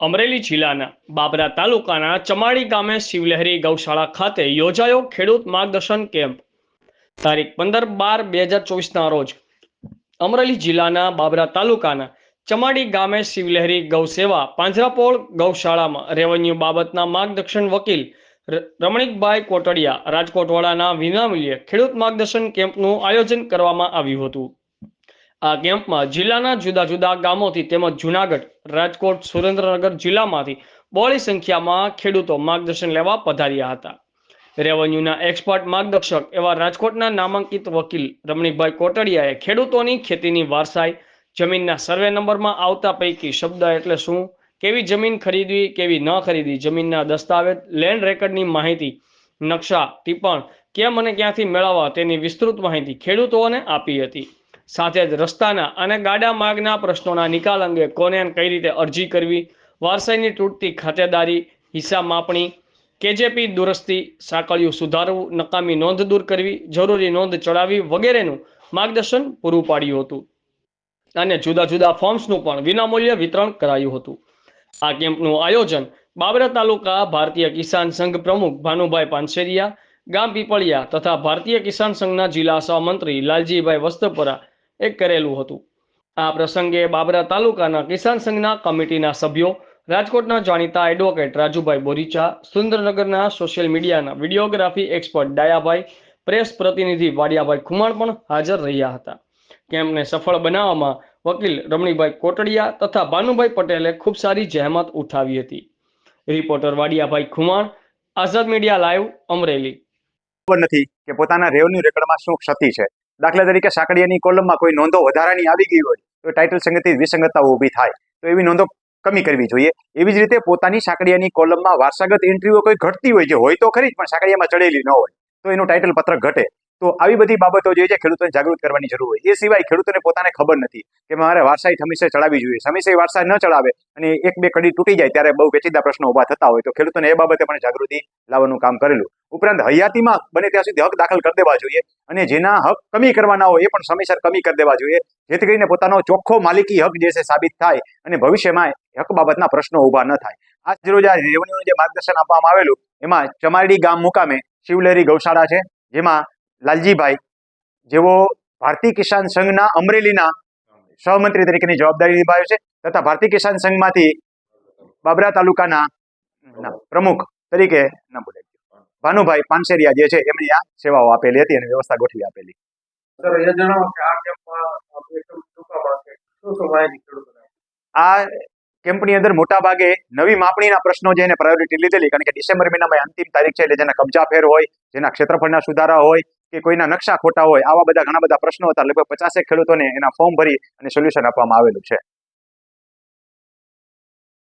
અમરેલી જિલ્લાના બાબરા તાલુકાના ચમાડી ગામે શિવલહેરી ગૌશાળા ખાતે યોજાયો ખેડૂત માર્ગદર્શન કેમ્પ. તારીખ પંદર બાર બે હજાર ચોવીસના રોજ અમરેલી જિલ્લાના બાબરા તાલુકાના ચમાડી ગામે શિવલહેરી ગૌ સેવા પાંજરાપોળ ગૌશાળામાં રેવન્યુ બાબતના માર્ગદર્શન વકીલ રમણીકભાઈ કોટડિયા રાજકોટવાડાના વિનામૂલ્યે ખેડૂત માર્ગદર્શન કેમ્પનું આયોજન કરવામાં આવ્યું હતું. આ કેમ્પમાં જિલ્લાના જુદા જુદા ગામોથી તેમજ જુનાગઢ, રાજકોટ, સુરેન્દ્રનગર જિલ્લામાંથી બહોળી સંખ્યામાં ખેડૂતો માર્ગદર્શન લેવા પધાર્યા હતા. રેવન્યુના એક્સપર્ટ માર્ગદર્શક એવા રાજકોટના નામાંકિત વકીલ રમણીકભાઈ કોટડિયાએ ખેડૂતોની ખેતીની વારસાઈ જમીનના સર્વે નંબરમાં આવતા પૈકી શબ્દ એટલે શું? કેવી જમીન ખરીદવી, કેવી ન ખરીદવી? જમીનના દસ્તાવેજ, લેન્ડ રેકર્ડની માહિતી, નકશા, ટિપ્પણ કેમ અને ક્યાંથી મેળવવા તેની વિસ્તૃત માહિતી ખેડૂતોને આપી હતી. સાથે જ રસ્તાના અને ગાડા માર્ગના પ્રશ્નોના નિકાલ અંગે કોને કઈ રીતે અરજી કરવી, વારસાઈની તૂટતી ખાતેદારી હિસાબ માપણી, કેજેપી દુરસ્તી, સાંકળિયું સુધારવું, નકામી નોંધ દૂર કરવી, જરૂરી નોંધ ચડાવવી વગેરેનું માર્ગદર્શન પૂરું પાડ્યું હતું. અને જુદા જુદા ફોર્મ્સનું પણ વિનામૂલ્ય વિતરણ કરાયું હતું. આ કેમ્પનું આયોજન બાબરા તાલુકા ભારતીય કિસાન સંઘ પ્રમુખ ભાનુભાઈ પાનસેરિયા, ગામ પીપળિયા તથા ભારતીય કિસાન સંઘના જિલ્લા સહમંત્રી લાલજીભાઈ વસ્ત્રપરા એ કરેલું હતું. આ પ્રસંગે બાબરા તાલુકાના કિસાન સંઘના કમિટીના સભ્યો, રાજકોટના જાણીતા એડવોકેટ રાજુભાઈ બોરીચા સુરેન્દ્રનગરના સોશિયલ મીડિયાના વિડીયોગ્રાફી એક્સપર્ટ ડાયાભાઈ પ્રેસ પ્રતિનિધિ વાડિયાભાઈ ખુમાણ પણ હાજર રહ્યા હતા. કેમ્પને સફળ બનાવવામાં વકીલ રમણીભાઈ કોટડિયા તથા ભાનુભાઈ પટેલે ખૂબ સારી જહેમત ઉઠાવી હતી. Reporter Vadiyabhai Khuman, Azad media live Amreli. નથી કે પોતાના રેવન્યુ રેકર્ડમાં શું ક્ષતિ છે. દાખલા તરીકે સાંકળિયાની કોલમમાં કોઈ નોંધો વધારાની આવી ગઈ હોય, તો ટાઇટલ સંગતિ વિસંગતતા ઊભી થાય, તો એવી નોંધો કમી કરવી જોઈએ. એવી જ રીતે પોતાની સાંકળિયાની કોલમમાં વારસાગત એન્ટ્રીઓ કોઈ ઘટતી હોય જે હોય તો ખરી જ, પણ સાંકળિયામાં ચડેલી ન હોય, તો એનું ટાઇટલ પત્ર ઘટે. તો આવી બધી બાબતો જે છે ખેડૂતોને જાગૃત કરવાની જરૂર હોય. એ સિવાય ખેડૂતોને પોતાને ખબર નથી કે મારે વારસાઈ સમયસર ચડાવવી જોઈએ. સમયસર વારસા ન ચડાવે અને એક બે કડી તૂટી જાય ત્યારે બહુ પેચીદા પ્રશ્નો ઊભા થતા હોય તો ખેડૂતોને એ બાબતે પણ જાગૃતિ લાવવાનું કામ કરેલું. ઉપરાંત હયાતીમાં બને ત્યાં સુધી હક દાખલ કરી દેવા જોઈએ અને જેના હક કમી કરવાના હોય એ પણ સમયસર કમી કરી દેવા જોઈએ. જેથી કરીને પોતાનો ચોખ્ખો માલિકી હક જે છે સાબિત થાય અને ભવિષ્યમાં હક બાબતના પ્રશ્નો ઊભા ન થાય. આજ રોજ આ રેવન્યુનું જે માર્ગદર્શન આપવામાં આવેલું, એમાં ચમારડી ગામ મુકામે શિવલેરી ગૌશાળા છે, જેમાં લાલજીભાઈ જેઓ ભારતીય કિસાન સંઘના અમરેલીના સહમંત્રી તરીકેની જવાબદારી નિભાવે છે તથા ભારતીય કિસાન સંઘમાંથી બાબરા તાલુકાના પ્રમુખ તરીકે ભાનુભાઈ પાનસેરિયા જે છે એમની આ સેવાઓ આપેલી હતી અને વ્યવસ્થા ગોઠવી આપેલી. આ કેમ્પની અંદર મોટા ભાગે નવી માપણીના પ્રશ્નો છે એને પ્રાયોરિટી લીધેલી કારણ કે ડિસેમ્બર મહિનામાં અંતિમ તારીખ છે એટલે જેના કબજા ફેર હોય જેના ક્ષેત્રફળના સુધારા હોય કે કોઈના નકશા ખોટા હોય, આવા બધા ઘણા બધા પ્રશ્નો હતા. લગભગ પચાસેક ખેડૂતોને એના ફોર્મ ભરી અને સોલ્યુશન આપવામાં આવેલું છે.